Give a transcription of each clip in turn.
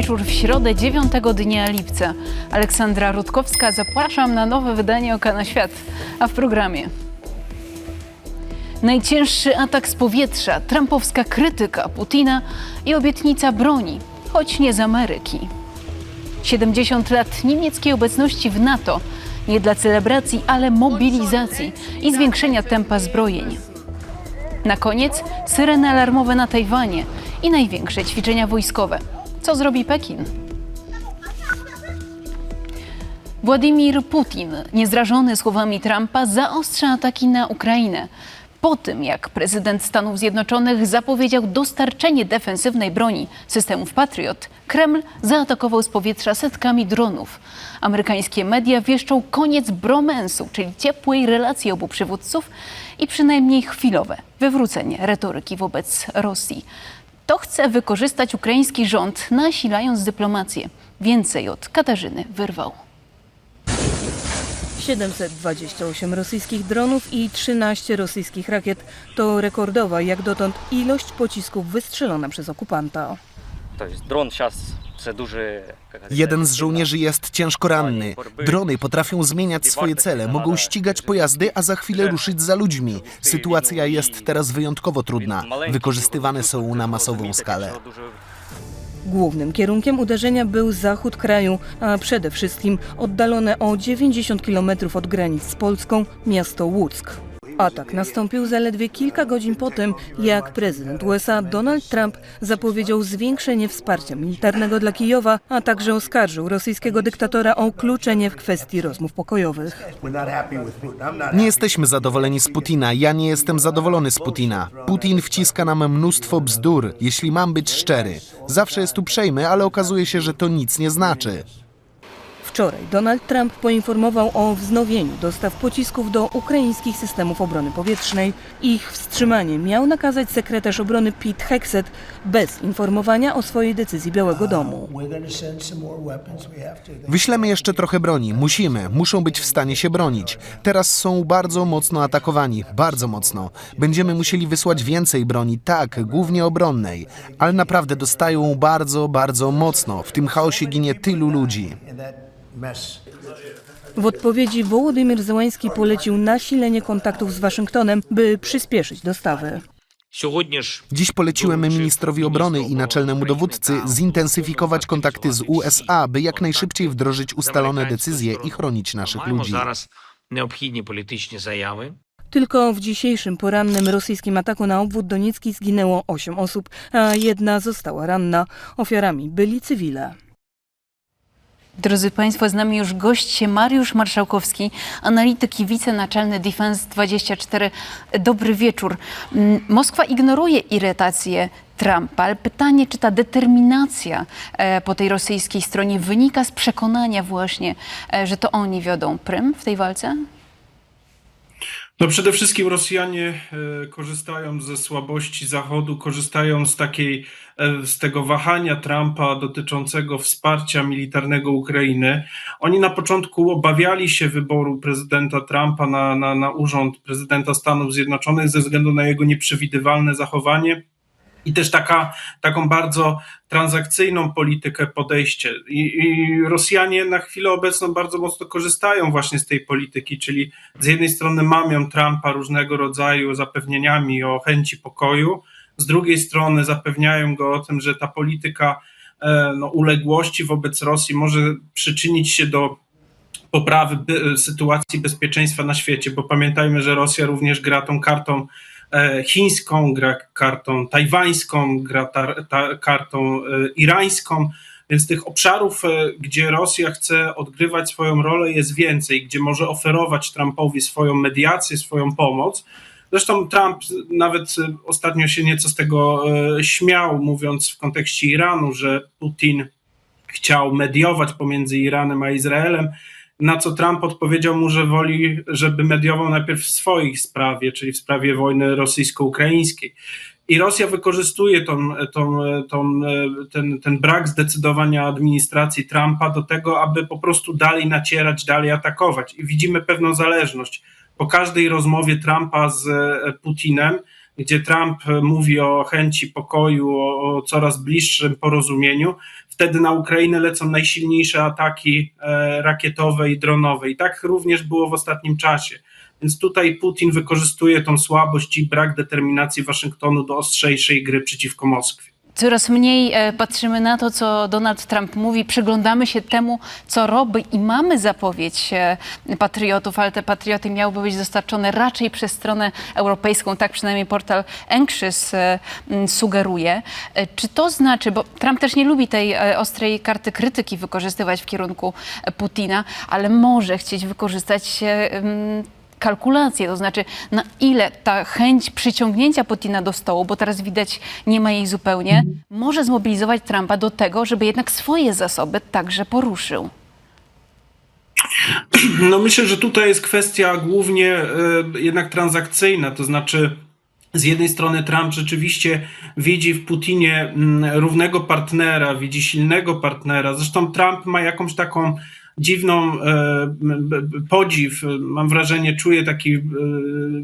wieczór w środę 9 dnia lipca. Aleksandra Rutkowska, zapraszam na nowe wydanie Oka na Świat. A w programie najcięższy atak z powietrza, trumpowska krytyka Putina i obietnica broni, choć nie z Ameryki. 70 lat niemieckiej obecności w NATO, nie dla celebracji, ale mobilizacji i zwiększenia tempa zbrojeń. Na koniec syreny alarmowe na Tajwanie i największe ćwiczenia wojskowe. Co zrobi Pekin? Władimir Putin, niezrażony słowami Trumpa, zaostrza ataki na Ukrainę. Po tym, jak prezydent Stanów Zjednoczonych zapowiedział dostarczenie defensywnej broni systemów Patriot, Kreml zaatakował z powietrza setkami dronów. Amerykańskie media wieszczą koniec bromensu, czyli ciepłej relacji obu przywódców i przynajmniej chwilowe wywrócenie retoryki wobec Rosji. To chce wykorzystać ukraiński rząd, nasilając dyplomację. Więcej od Katarzyny wyrwał. 728 rosyjskich dronów i 13 rosyjskich rakiet to rekordowa jak dotąd ilość pocisków wystrzelona przez okupanta. To jest dron teraz Jeden z żołnierzy jest ciężko ranny. Drony potrafią zmieniać swoje cele, mogą ścigać pojazdy, a za chwilę ruszyć za ludźmi. Sytuacja jest teraz wyjątkowo trudna. Wykorzystywane są na masową skalę. Głównym kierunkiem uderzenia był zachód kraju, a przede wszystkim oddalone o 90 km od granic z Polską miasto Łódzk. Atak nastąpił zaledwie kilka godzin po tym, jak prezydent USA Donald Trump zapowiedział zwiększenie wsparcia militarnego dla Kijowa, a także oskarżył rosyjskiego dyktatora o kluczenie w kwestii rozmów pokojowych. Nie jesteśmy zadowoleni z Putina. Ja nie jestem zadowolony z Putina. Putin wciska nam mnóstwo bzdur, jeśli mam być szczery. Zawsze jest uprzejmy, ale okazuje się, że to nic nie znaczy. Wczoraj Donald Trump poinformował o wznowieniu dostaw pocisków do ukraińskich systemów obrony powietrznej. Ich wstrzymanie miał nakazać sekretarz obrony Pete Hegseth bez informowania o swojej decyzji Białego Domu. To. Wyślemy jeszcze trochę broni. Musimy. Muszą być w stanie się bronić. Teraz są bardzo mocno atakowani. Bardzo mocno. Będziemy musieli wysłać więcej broni, tak, głównie obronnej. Ale naprawdę dostają bardzo, bardzo mocno. W tym chaosie ginie tylu ludzi. W odpowiedzi Wołodymyr Zełański polecił nasilenie kontaktów z Waszyngtonem, by przyspieszyć dostawy. Dziś poleciłem ministrowi obrony i naczelnemu dowódcy zintensyfikować kontakty z USA, by jak najszybciej wdrożyć ustalone decyzje i chronić naszych ludzi. Tylko w dzisiejszym porannym rosyjskim ataku na obwód Doniecki zginęło 8 osób, a jedna została ranna. Ofiarami byli cywile. Drodzy Państwo, z nami już gość Mariusz Marszałkowski, analityk i wicenaczelny Defense 24. Dobry wieczór. Mm, Moskwa ignoruje irytację Trumpa, ale pytanie, czy ta determinacja e, po tej rosyjskiej stronie wynika z przekonania właśnie, e, że to oni wiodą prym w tej walce? No przede wszystkim Rosjanie e, korzystają ze słabości Zachodu, korzystają z takiej, e, z tego wahania Trumpa dotyczącego wsparcia militarnego Ukrainy. Oni na początku obawiali się wyboru prezydenta Trumpa na, na, na urząd prezydenta Stanów Zjednoczonych ze względu na jego nieprzewidywalne zachowanie i też taka, taką bardzo transakcyjną politykę podejście. I, I Rosjanie na chwilę obecną bardzo mocno korzystają właśnie z tej polityki, czyli z jednej strony mamią Trumpa różnego rodzaju zapewnieniami o chęci pokoju, z drugiej strony zapewniają go o tym, że ta polityka e, no, uległości wobec Rosji może przyczynić się do poprawy sytuacji bezpieczeństwa na świecie, bo pamiętajmy, że Rosja również gra tą kartą chińską, gra kartą tajwańską, gra ta, kartą e, irańską, więc tych obszarów, e, gdzie Rosja chce odgrywać swoją rolę jest więcej, gdzie może oferować Trumpowi swoją mediację, swoją pomoc. Zresztą Trump nawet e, ostatnio się nieco z tego e, śmiał, mówiąc w kontekście Iranu, że Putin chciał mediować pomiędzy Iranem a Izraelem, na co Trump odpowiedział mu, że woli, żeby mediował najpierw w swojej sprawie, czyli w sprawie wojny rosyjsko-ukraińskiej. I Rosja wykorzystuje tą, tą, tą, ten, ten brak zdecydowania administracji Trumpa do tego, aby po prostu dalej nacierać, dalej atakować. I widzimy pewną zależność. Po każdej rozmowie Trumpa z Putinem, gdzie Trump mówi o chęci pokoju, o, coraz bliższym porozumieniu, wtedy na Ukrainę lecą najsilniejsze ataki e, rakietowe i dronowe. I tak również było w ostatnim czasie. Więc tutaj Putin wykorzystuje tą słabość i brak determinacji Waszyngtonu do ostrzejszej gry przeciwko Moskwie. Coraz mniej e, patrzymy na to, co Donald Trump mówi, przyglądamy się temu, co robi i mamy zapowiedź e, patriotów, ale te patrioty miałyby być dostarczone raczej przez stronę europejską, tak przynajmniej portal Anxious e, sugeruje. Czy to znaczy, bo Trump też nie lubi tej ostrej karty krytyki wykorzystywać w kierunku Putina, ale może chcieć wykorzystać m, kalkulacje, to znaczy na ile ta chęć przyciągnięcia Putina do stołu, bo teraz widać nie ma jej zupełnie, może zmobilizować Trumpa do tego, żeby jednak swoje zasoby także poruszył. No myślę, że tutaj jest kwestia głównie e, jednak transakcyjna, to znaczy z jednej strony Trump rzeczywiście widzi w Putinie mm, równego partnera, widzi silnego partnera. Zresztą Trump ma jakąś taką dziwną e, podziw, mam wrażenie, czuje taki e,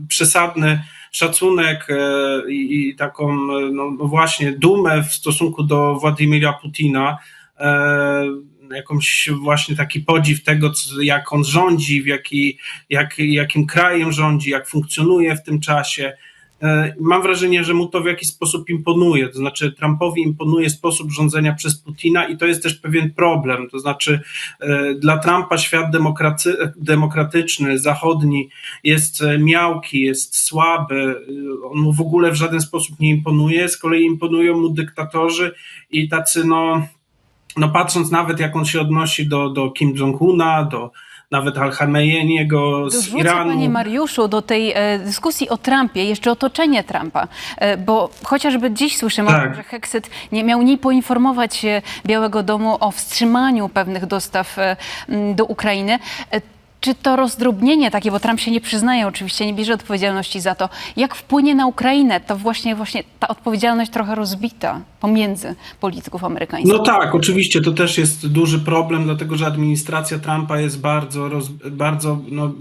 przesadny szacunek e, i, taką no, no właśnie dumę w stosunku do Władimira Putina. E, jakąś właśnie taki podziw tego, co- jak on rządzi, w jaki, jak, jakim krajem rządzi, jak funkcjonuje w tym czasie. E, Mam wrażenie, że mu to w jakiś sposób imponuje. To znaczy, Trumpowi imponuje sposób rządzenia przez Putina i to jest też pewien problem. To znaczy, e, dla Trumpa świat demokracy, demokratyczny, zachodni jest e, miałki, jest słaby. e, On mu w ogóle w żaden sposób nie imponuje. Z kolei imponują mu dyktatorzy i tacy, no, no patrząc nawet jak on się odnosi do, do Kim Jong-una, do nawet Al-Khameneiego z Dorzucę, Iranu. panie Mariuszu, do tej e, dyskusji o Trumpie jeszcze otoczenie Trumpa, e, bo chociażby dziś słyszymy o Tak. tym, że Hexet nie miał ni poinformować Białego Domu o wstrzymaniu pewnych dostaw e, do Ukrainy. E, czy to rozdrobnienie takie, bo Trump się nie przyznaje oczywiście, nie bierze odpowiedzialności za to, jak wpłynie na Ukrainę, to właśnie, właśnie ta odpowiedzialność trochę rozbita pomiędzy polityków amerykańskich. No tak, oczywiście to też jest duży problem, dlatego że administracja Trumpa jest bardzo, roz, bardzo no,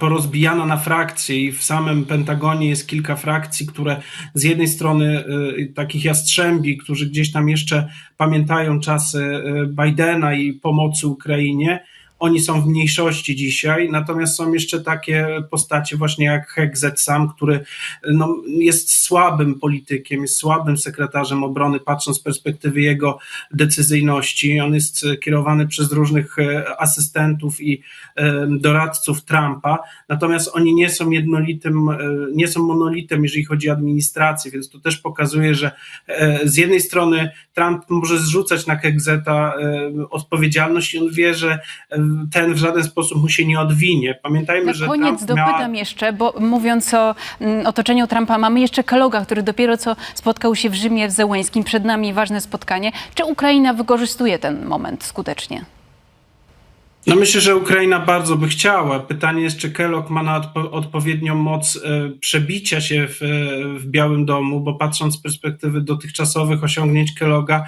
porozbijana na frakcje i w samym Pentagonie jest kilka frakcji, które z jednej strony y, takich jastrzębi, którzy gdzieś tam jeszcze pamiętają czasy y, Bidena i pomocy Ukrainie, oni są w mniejszości dzisiaj, natomiast są jeszcze takie postacie właśnie jak Hegzet sam, który no, jest słabym politykiem, jest słabym sekretarzem obrony, patrząc z perspektywy jego decyzyjności. On jest e, kierowany przez różnych e, asystentów i e, doradców Trumpa, natomiast oni nie są jednolitym, nie są monolitem, jeżeli chodzi o administrację, więc to też pokazuje, że z jednej strony Trump może zrzucać na Hegzeta odpowiedzialność i on wie, że ten w żaden sposób mu się nie odwinie. Pamiętajmy, Na że koniec Trump miała... dopytam jeszcze, bo mówiąc o mm, otoczeniu Trumpa, mamy jeszcze Keloga, który dopiero co spotkał się w Rzymie z Zełęskim. Przed nami ważne spotkanie. Czy Ukraina wykorzystuje ten moment skutecznie? No myślę, że Ukraina bardzo by chciała. Pytanie jest, czy Kellogg ma na odpo- odpowiednią moc e, przebicia się w, e, w Białym Domu, bo patrząc z perspektywy dotychczasowych osiągnięć Kellogga,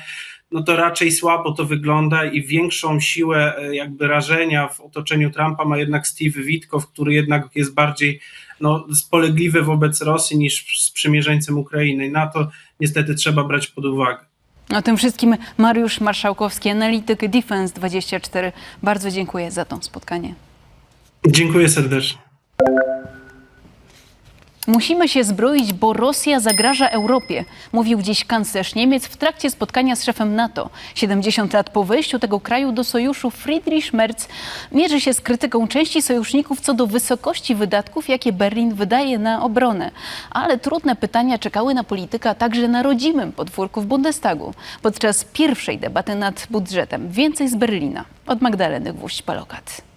no to raczej słabo to wygląda i większą siłę e, jakby rażenia w otoczeniu Trumpa ma jednak Steve Witkow, który jednak jest bardziej no, spolegliwy wobec Rosji niż sprzymierzeńcem Ukrainy. Na to niestety trzeba brać pod uwagę. O tym wszystkim Mariusz Marszałkowski, analityk Defense24. Bardzo dziękuję za to spotkanie. Dziękuję serdecznie. Musimy się zbroić, bo Rosja zagraża Europie, mówił dziś kanclerz Niemiec w trakcie spotkania z szefem NATO. 70 lat po wejściu tego kraju do sojuszu Friedrich Merz mierzy się z krytyką części sojuszników co do wysokości wydatków, jakie Berlin wydaje na obronę. Ale trudne pytania czekały na polityka także na rodzimym podwórku w Bundestagu. Podczas pierwszej debaty nad budżetem więcej z Berlina od Magdaleny Gwóźdź-Palokat.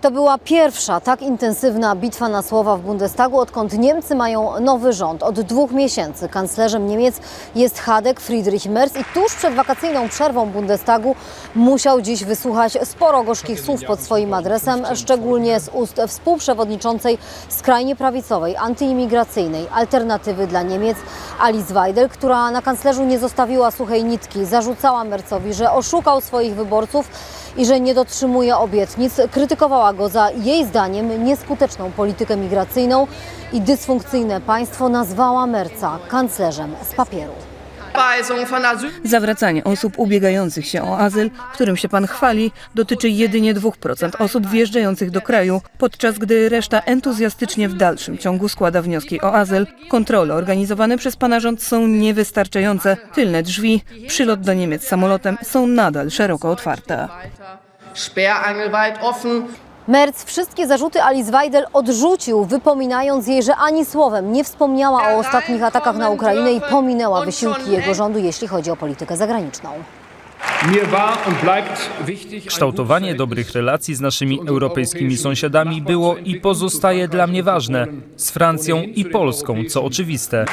To była pierwsza tak intensywna bitwa na słowa w Bundestagu, odkąd Niemcy mają nowy rząd. Od dwóch miesięcy kanclerzem Niemiec jest Hadek Friedrich Merz i tuż przed wakacyjną przerwą Bundestagu musiał dziś wysłuchać sporo gorzkich słów pod swoim adresem, szczególnie z ust współprzewodniczącej skrajnie prawicowej, antyimigracyjnej Alternatywy dla Niemiec Alice Weidel, która na kanclerzu nie zostawiła suchej nitki. Zarzucała Mercowi, że oszukał swoich wyborców i że nie dotrzymuje obietnic. Krytykowała go za jej zdaniem nieskuteczną politykę migracyjną i dysfunkcyjne państwo nazwała Merca kanclerzem z papieru. Zawracanie osób ubiegających się o azyl, którym się pan chwali, dotyczy jedynie 2% osób wjeżdżających do kraju, podczas gdy reszta entuzjastycznie w dalszym ciągu składa wnioski o azyl. Kontrole organizowane przez pana rząd są niewystarczające. Tylne drzwi, przylot do Niemiec samolotem są nadal szeroko otwarte. sperrangelweit offen. Merz wszystkie zarzuty Alice Weidel odrzucił, wypominając jej, że ani słowem nie wspomniała o ostatnich atakach na Ukrainę i pominęła wysiłki jego rządu, jeśli chodzi o politykę zagraniczną. Kształtowanie dobrych relacji z naszymi europejskimi sąsiadami było i pozostaje dla mnie ważne. Z Francją i Polską, co oczywiste.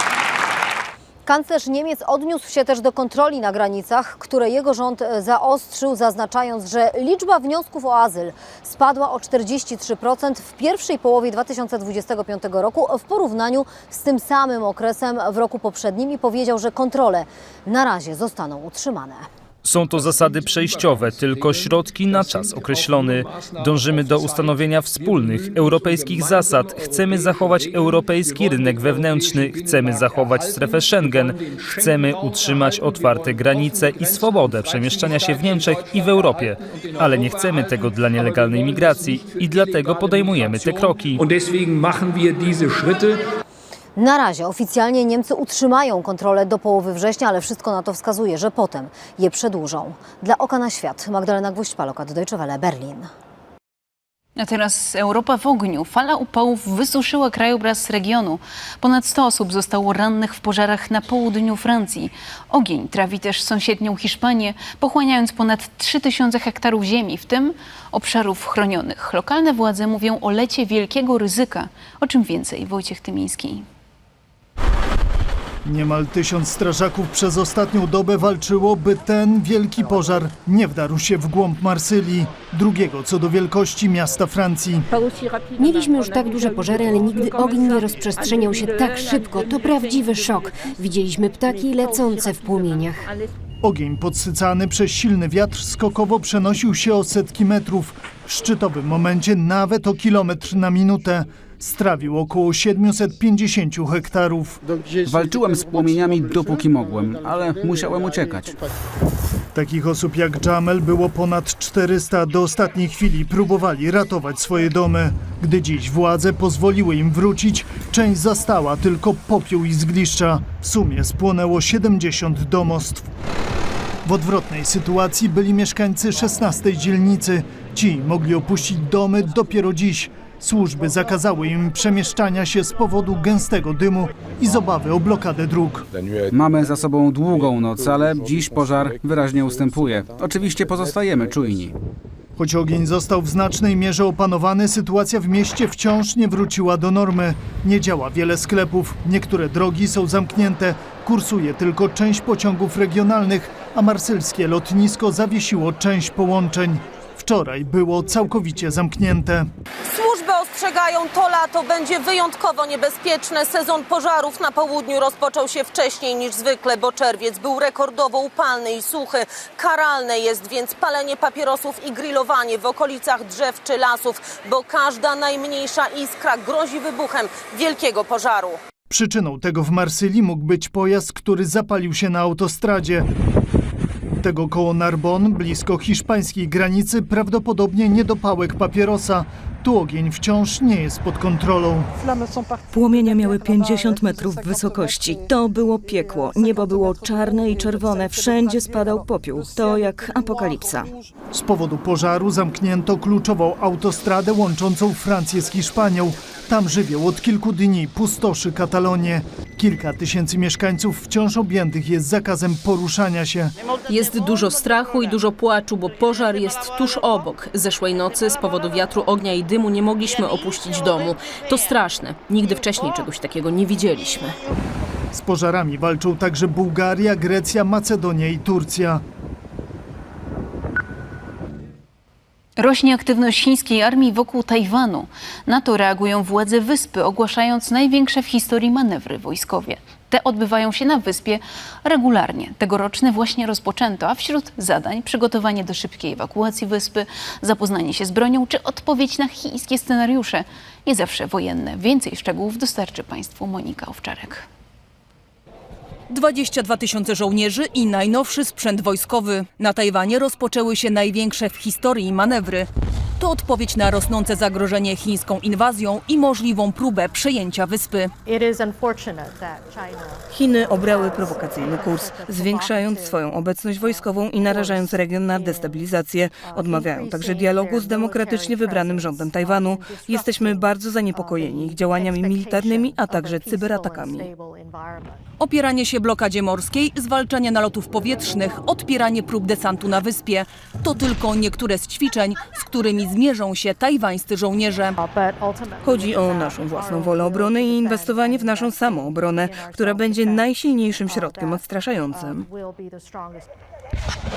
Kanclerz Niemiec odniósł się też do kontroli na granicach, które jego rząd e, zaostrzył, zaznaczając, że liczba wniosków o azyl spadła o 43% w pierwszej połowie 2025 roku w porównaniu z tym samym okresem w roku poprzednim i powiedział, że kontrole na razie zostaną utrzymane. Są to zasady przejściowe, tylko środki na czas określony. Dążymy do ustanowienia wspólnych europejskich zasad. Chcemy zachować europejski rynek wewnętrzny, chcemy zachować strefę Schengen, chcemy utrzymać otwarte granice i swobodę przemieszczania się w Niemczech i w Europie. Ale nie chcemy tego dla nielegalnej migracji i dlatego podejmujemy te kroki. Na razie oficjalnie Niemcy utrzymają kontrolę do połowy września, ale wszystko na to wskazuje, że potem je przedłużą. Dla Oka na Świat Magdalena Gwóźdź-Palokat, Deutsche Welle, Berlin. A teraz Europa w ogniu. Fala upałów wysuszyła krajobraz regionu. Ponad 100 osób zostało rannych w pożarach na południu Francji. Ogień trawi też sąsiednią Hiszpanię, pochłaniając ponad 3000 hektarów ziemi, w tym obszarów chronionych. Lokalne władze mówią o lecie wielkiego ryzyka. O czym więcej Wojciech Tymiński. Niemal tysiąc strażaków przez ostatnią dobę walczyło, by ten wielki pożar nie wdarł się w głąb Marsylii, drugiego co do wielkości miasta Francji. Mieliśmy już tak duże pożary, ale nigdy ogień nie rozprzestrzeniał się tak szybko. To prawdziwy szok. Widzieliśmy ptaki lecące w płomieniach. Ogień podsycany przez silny wiatr skokowo przenosił się o setki metrów. W szczytowym momencie nawet o kilometr na minutę. Strawił około 750 hektarów. Walczyłem z płomieniami dopóki mogłem, ale musiałem uciekać. Takich osób jak Jamel było ponad 400. Do ostatniej chwili próbowali ratować swoje domy. Gdy dziś władze pozwoliły im wrócić, część zastała tylko popiół i zgliszcza. W sumie spłonęło 70 domostw. W odwrotnej sytuacji byli mieszkańcy 16 dzielnicy. Ci mogli opuścić domy dopiero dziś. Służby zakazały im przemieszczania się z powodu gęstego dymu i z obawy o blokadę dróg. Mamy za sobą długą noc, ale dziś pożar wyraźnie ustępuje. Oczywiście pozostajemy czujni. Choć ogień został w znacznej mierze opanowany, sytuacja w mieście wciąż nie wróciła do normy. Nie działa wiele sklepów, niektóre drogi są zamknięte, kursuje tylko część pociągów regionalnych, a marsylskie lotnisko zawiesiło część połączeń. Wczoraj było całkowicie zamknięte. Ostrzegają, to lato będzie wyjątkowo niebezpieczne. Sezon pożarów na południu rozpoczął się wcześniej niż zwykle, bo czerwiec był rekordowo upalny i suchy. Karalne jest więc palenie papierosów i grillowanie w okolicach drzew czy lasów, bo każda najmniejsza iskra grozi wybuchem wielkiego pożaru. Przyczyną tego w Marsylii mógł być pojazd, który zapalił się na autostradzie. Tego koło Narbon, blisko hiszpańskiej granicy, prawdopodobnie niedopałek papierosa. Tu ogień wciąż nie jest pod kontrolą. Płomienie miały 50 metrów wysokości. To było piekło. Niebo było czarne i czerwone. Wszędzie spadał popiół. To jak apokalipsa. Z powodu pożaru zamknięto kluczową autostradę łączącą Francję z Hiszpanią. Tam żywioł od kilku dni pustoszy Katalonię. Kilka tysięcy mieszkańców wciąż objętych jest zakazem poruszania się. Jest dużo strachu i dużo płaczu, bo pożar jest tuż obok. Zeszłej nocy z powodu wiatru, ognia i dymu nie mogliśmy opuścić domu. To straszne. Nigdy wcześniej czegoś takiego nie widzieliśmy. Z pożarami walczą także Bułgaria, Grecja, Macedonia i Turcja. Rośnie aktywność chińskiej armii wokół Tajwanu. Na to reagują władze wyspy, ogłaszając największe w historii manewry wojskowe. Te odbywają się na wyspie regularnie. Tegoroczne właśnie rozpoczęto, a wśród zadań przygotowanie do szybkiej ewakuacji wyspy, zapoznanie się z bronią czy odpowiedź na chińskie scenariusze. Nie zawsze wojenne. Więcej szczegółów dostarczy Państwu Monika Owczarek. 22 tysiące żołnierzy i najnowszy sprzęt wojskowy. Na Tajwanie rozpoczęły się największe w historii manewry. To odpowiedź na rosnące zagrożenie chińską inwazją i możliwą próbę przejęcia wyspy. Chiny obrały prowokacyjny kurs, zwiększając swoją obecność wojskową i narażając region na destabilizację. Odmawiają także dialogu z demokratycznie wybranym rządem Tajwanu. Jesteśmy bardzo zaniepokojeni ich działaniami militarnymi, a także cyberatakami. Opieranie się blokadzie morskiej, zwalczanie nalotów powietrznych, odpieranie prób desantu na wyspie to tylko niektóre z ćwiczeń, z którymi zmierzą się tajwańscy żołnierze. Chodzi o naszą własną wolę obrony i inwestowanie w naszą samoobronę, która będzie najsilniejszym środkiem odstraszającym.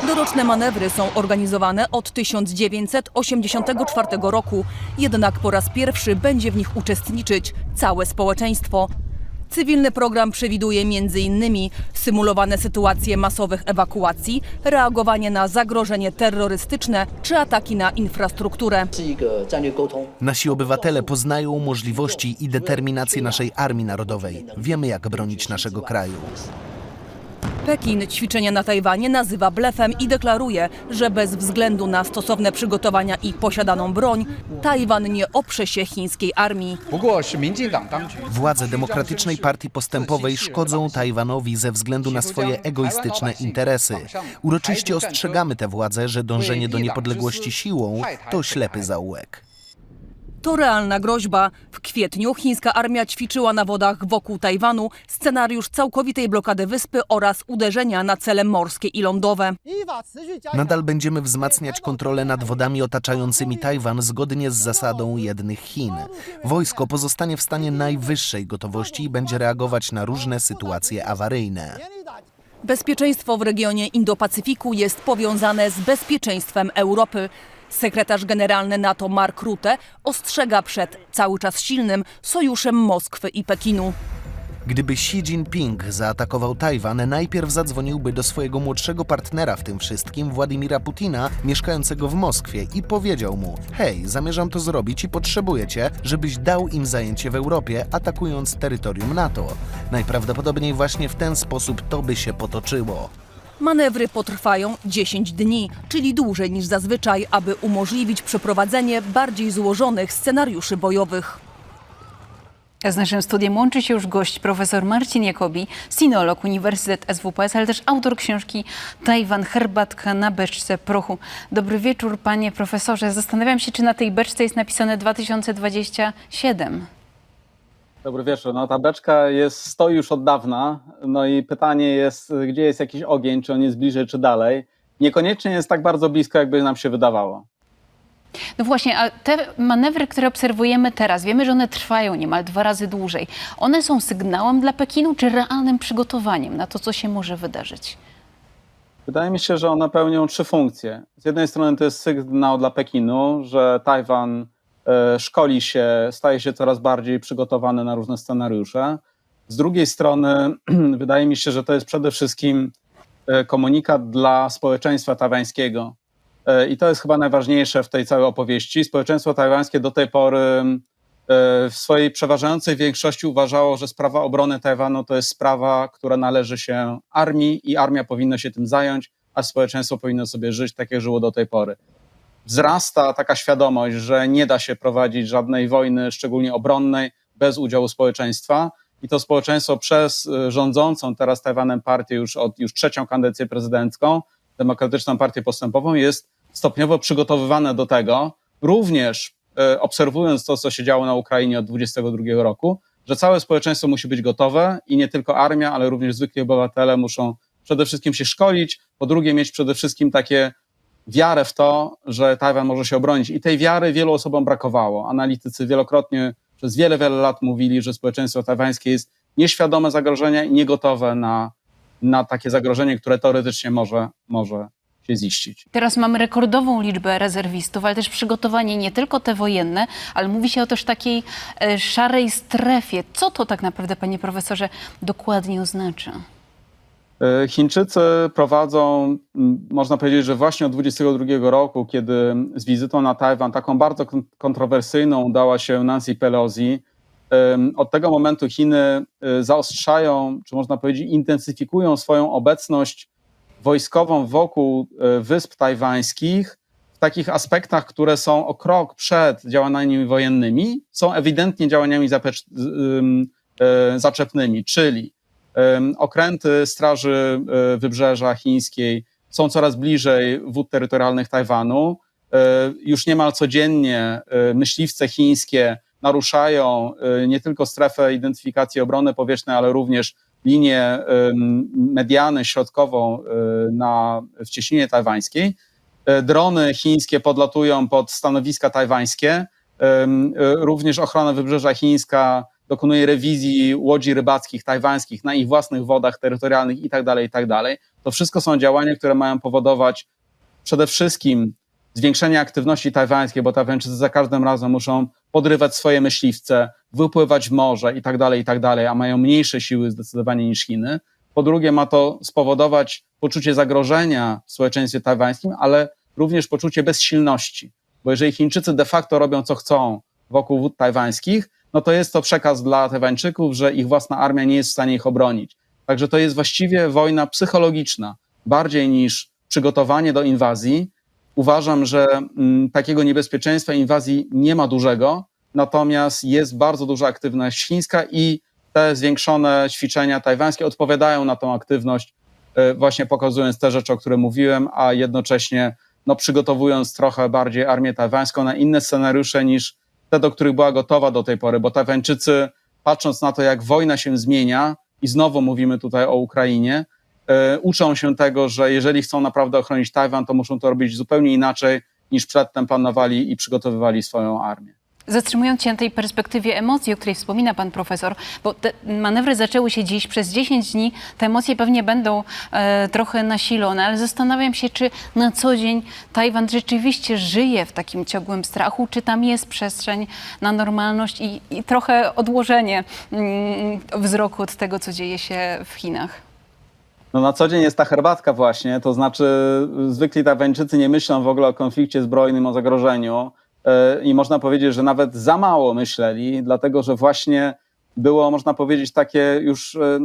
Doroczne manewry są organizowane od 1984 roku, jednak po raz pierwszy będzie w nich uczestniczyć całe społeczeństwo. Cywilny program przewiduje m.in. symulowane sytuacje masowych ewakuacji, reagowanie na zagrożenie terrorystyczne czy ataki na infrastrukturę. Nasi obywatele poznają możliwości i determinację naszej Armii Narodowej. Wiemy, jak bronić naszego kraju. Pekin ćwiczenia na Tajwanie nazywa blefem i deklaruje, że bez względu na stosowne przygotowania i posiadaną broń, Tajwan nie oprze się chińskiej armii. Władze Demokratycznej Partii Postępowej szkodzą Tajwanowi ze względu na swoje egoistyczne interesy. Uroczyście ostrzegamy te władze, że dążenie do niepodległości siłą to ślepy zaułek. To realna groźba. W kwietniu chińska armia ćwiczyła na wodach wokół Tajwanu scenariusz całkowitej blokady wyspy oraz uderzenia na cele morskie i lądowe. Nadal będziemy wzmacniać kontrolę nad wodami otaczającymi Tajwan zgodnie z zasadą jednych Chin. Wojsko pozostanie w stanie najwyższej gotowości i będzie reagować na różne sytuacje awaryjne. Bezpieczeństwo w regionie Indo-Pacyfiku jest powiązane z bezpieczeństwem Europy. Sekretarz generalny NATO Mark Rutte ostrzega przed cały czas silnym sojuszem Moskwy i Pekinu. Gdyby Xi Jinping zaatakował Tajwan, najpierw zadzwoniłby do swojego młodszego partnera w tym wszystkim, Władimira Putina, mieszkającego w Moskwie i powiedział mu: Hej, zamierzam to zrobić i potrzebuję cię, żebyś dał im zajęcie w Europie, atakując terytorium NATO. Najprawdopodobniej właśnie w ten sposób to by się potoczyło. Manewry potrwają 10 dni, czyli dłużej niż zazwyczaj, aby umożliwić przeprowadzenie bardziej złożonych scenariuszy bojowych. Z naszym studiem łączy się już gość profesor Marcin Jakobi, sinolog Uniwersytet SWPS, ale też autor książki Tajwan herbatka na beczce prochu. Dobry wieczór panie profesorze. Zastanawiam się, czy na tej beczce jest napisane 2027. Dobry wieczór. No ta beczka jest, stoi już od dawna. No i pytanie jest, gdzie jest jakiś ogień, czy on jest bliżej, czy dalej. Niekoniecznie jest tak bardzo blisko, jakby nam się wydawało. No właśnie, a te manewry, które obserwujemy teraz, wiemy, że one trwają niemal dwa razy dłużej. One są sygnałem dla Pekinu, czy realnym przygotowaniem na to, co się może wydarzyć? Wydaje mi się, że one pełnią trzy funkcje. Z jednej strony to jest sygnał dla Pekinu, że Tajwan szkoli się, staje się coraz bardziej przygotowany na różne scenariusze. Z drugiej strony wydaje mi się, że to jest przede wszystkim e, komunikat dla społeczeństwa tajwańskiego. E, I to jest chyba najważniejsze w tej całej opowieści. Społeczeństwo tajwańskie do tej pory e, w swojej przeważającej większości uważało, że sprawa obrony Tajwanu to jest sprawa, która należy się armii i armia powinna się tym zająć, a społeczeństwo powinno sobie żyć tak, jak żyło do tej pory. Wzrasta taka świadomość, że nie da się prowadzić żadnej wojny, szczególnie obronnej, bez udziału społeczeństwa. I to społeczeństwo przez e, rządzącą teraz Tajwanem partię już od już trzecią kadencję prezydencką, Demokratyczną Partię Postępową, jest stopniowo przygotowywane do tego, również e, obserwując to, co się działo na Ukrainie od 22 roku, że całe społeczeństwo musi być gotowe i nie tylko armia, ale również zwykli obywatele muszą przede wszystkim się szkolić, po drugie mieć przede wszystkim takie wiarę w to, że Tajwan może się obronić. I tej wiary wielu osobom brakowało. Analitycy wielokrotnie przez wiele, wiele lat mówili, że społeczeństwo tajwańskie jest nieświadome zagrożenia i niegotowe na, na takie zagrożenie, które teoretycznie może, może się ziścić. Teraz mamy rekordową liczbę rezerwistów, ale też przygotowanie nie tylko te wojenne, ale mówi się o też takiej e, szarej strefie. Co to tak naprawdę, panie profesorze, dokładnie oznacza? E, Chińczycy prowadzą, można powiedzieć, że właśnie od 22 roku, kiedy z wizytą na Tajwan, taką bardzo kon- kontrowersyjną udała się Nancy Pelosi, Od tego momentu Chiny y, zaostrzają, czy można powiedzieć, intensyfikują swoją obecność wojskową wokół y, wysp tajwańskich w takich aspektach, które są o krok przed działaniami wojennymi, są ewidentnie działaniami zaczepnymi, czyli okręty Straży y, Wybrzeża Chińskiej są coraz bliżej wód terytorialnych Tajwanu. Y, Już niemal codziennie y, myśliwce chińskie naruszają nie tylko strefę identyfikacji obrony powietrznej, ale również linię mediany środkową na, w cieśninie tajwańskiej. Drony chińskie podlatują pod stanowiska tajwańskie. Również ochrona wybrzeża chińska dokonuje rewizji łodzi rybackich tajwańskich na ich własnych wodach terytorialnych itd. itd. To wszystko są działania, które mają powodować przede wszystkim zwiększenie aktywności tajwańskiej, bo Tajwańczycy za każdym razem muszą podrywać swoje myśliwce, wypływać w morze i tak dalej, i tak dalej, a mają mniejsze siły zdecydowanie niż Chiny. Po drugie, ma to spowodować poczucie zagrożenia w społeczeństwie tajwańskim, ale również poczucie bezsilności. Bo jeżeli Chińczycy de facto robią co chcą wokół wód tajwańskich, no to jest to przekaz dla Tajwańczyków, że ich własna armia nie jest w stanie ich obronić. Także to jest właściwie wojna psychologiczna, bardziej niż przygotowanie do inwazji. Uważam, że mm, takiego niebezpieczeństwa inwazji nie ma dużego, natomiast jest bardzo duża aktywność chińska i te zwiększone ćwiczenia tajwańskie odpowiadają na tą aktywność, e, właśnie pokazując te rzeczy, o których mówiłem, a jednocześnie no, przygotowując trochę bardziej armię tajwańską na inne scenariusze niż te, do których była gotowa do tej pory, bo Tajwańczycy, patrząc na to, jak wojna się zmienia, i znowu mówimy tutaj o Ukrainie, e, uczą się tego, że jeżeli chcą naprawdę ochronić Tajwan, to muszą to robić zupełnie inaczej niż przedtem planowali i przygotowywali swoją armię. Zatrzymując się na tej perspektywie emocji, o której wspomina pan profesor, bo te manewry zaczęły się dziś, przez 10 dni te emocje pewnie będą e, trochę nasilone, ale zastanawiam się, czy na co dzień Tajwan rzeczywiście żyje w takim ciągłym strachu, czy tam jest przestrzeń na normalność i, i trochę odłożenie mm, wzroku od tego, co dzieje się w Chinach. No na co dzień jest ta herbatka właśnie, to znaczy zwykli Tajwańczycy nie myślą w ogóle o konflikcie zbrojnym, o zagrożeniu i można powiedzieć, że nawet za mało myśleli, dlatego że właśnie było, można powiedzieć, takie już e,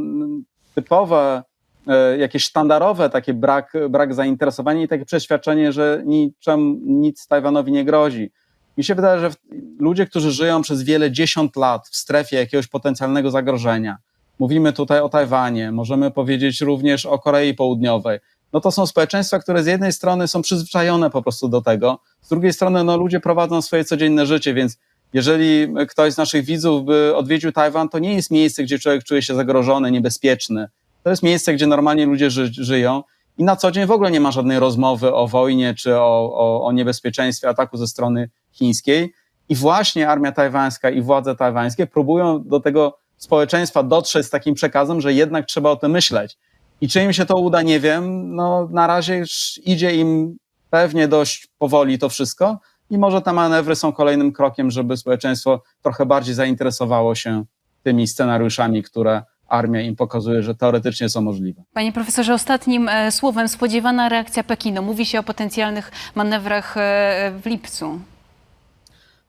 typowe, e, jakieś sztandarowe takie brak, brak zainteresowania i takie przeświadczenie, że niczym, nic Tajwanowi nie grozi. Mi się wydaje, że ludzie, którzy żyją przez wiele dziesiąt lat w strefie jakiegoś potencjalnego zagrożenia, mówimy tutaj o Tajwanie, możemy powiedzieć również o Korei Południowej, no to są społeczeństwa, które z jednej strony są przyzwyczajone po prostu do tego, z drugiej strony no, ludzie prowadzą swoje codzienne życie, więc jeżeli ktoś z naszych widzów by odwiedził Tajwan, to nie jest miejsce, gdzie człowiek czuje się zagrożony, niebezpieczny. To jest miejsce, gdzie normalnie ludzie ży żyją i na co dzień w ogóle nie ma żadnej rozmowy o wojnie czy o, o, o niebezpieczeństwie ataku ze strony chińskiej. I właśnie armia tajwańska i władze tajwańskie próbują do tego społeczeństwa dotrzeć z takim przekazem, że jednak trzeba o tym myśleć. I czy im się to uda, nie wiem. No, na razie już idzie im pewnie dość powoli to wszystko i może te manewry są kolejnym krokiem, żeby społeczeństwo trochę bardziej zainteresowało się tymi scenariuszami, które armia im pokazuje, że teoretycznie są możliwe. Panie profesorze, ostatnim e, słowem spodziewana reakcja Pekinu. Mówi się o potencjalnych manewrach e, w lipcu.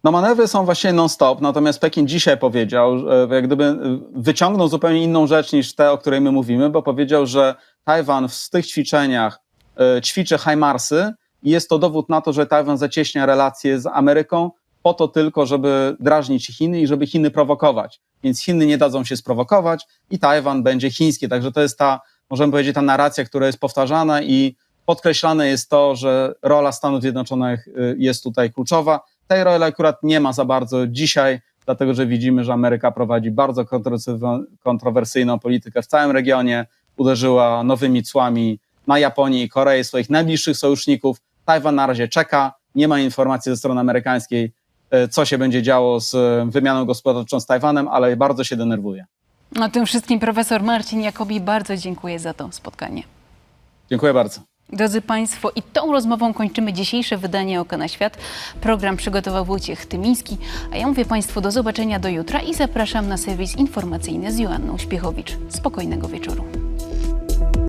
No manewry są właściwie non-stop, natomiast Pekin dzisiaj powiedział, że jak gdyby e, wyciągnął zupełnie inną rzecz niż te, o której my mówimy, bo powiedział, że Tajwan w tych ćwiczeniach e, ćwiczy HIMARSy i jest to dowód na to, że Tajwan zacieśnia relacje z Ameryką po to tylko, żeby drażnić Chiny i żeby Chiny prowokować. Więc Chiny nie dadzą się sprowokować i Tajwan będzie chiński. Także to jest ta, możemy powiedzieć, ta narracja, która jest powtarzana i podkreślane jest to, że rola Stanów Zjednoczonych jest tutaj kluczowa. Tej roli akurat nie ma za bardzo dzisiaj, dlatego że widzimy, że Ameryka prowadzi bardzo kontrowersyjną- politykę w całym regionie, uderzyła nowymi cłami na Japonię i Koreę, swoich najbliższych sojuszników. Tajwan na razie czeka, nie ma informacji ze strony amerykańskiej, y, co się będzie działo z y, wymianą gospodarczą z Tajwanem, ale bardzo się denerwuje. O tym wszystkim profesor Marcin Jakobi bardzo dziękuję za to spotkanie. Dziękuję bardzo. Drodzy Państwo, i tą rozmową kończymy dzisiejsze wydanie Oka na Świat. Program przygotował Wojciech Tymiński, a ja mówię Państwu do zobaczenia do jutra i zapraszam na serwis informacyjny z Joanną Śpiechowicz. Spokojnego wieczoru.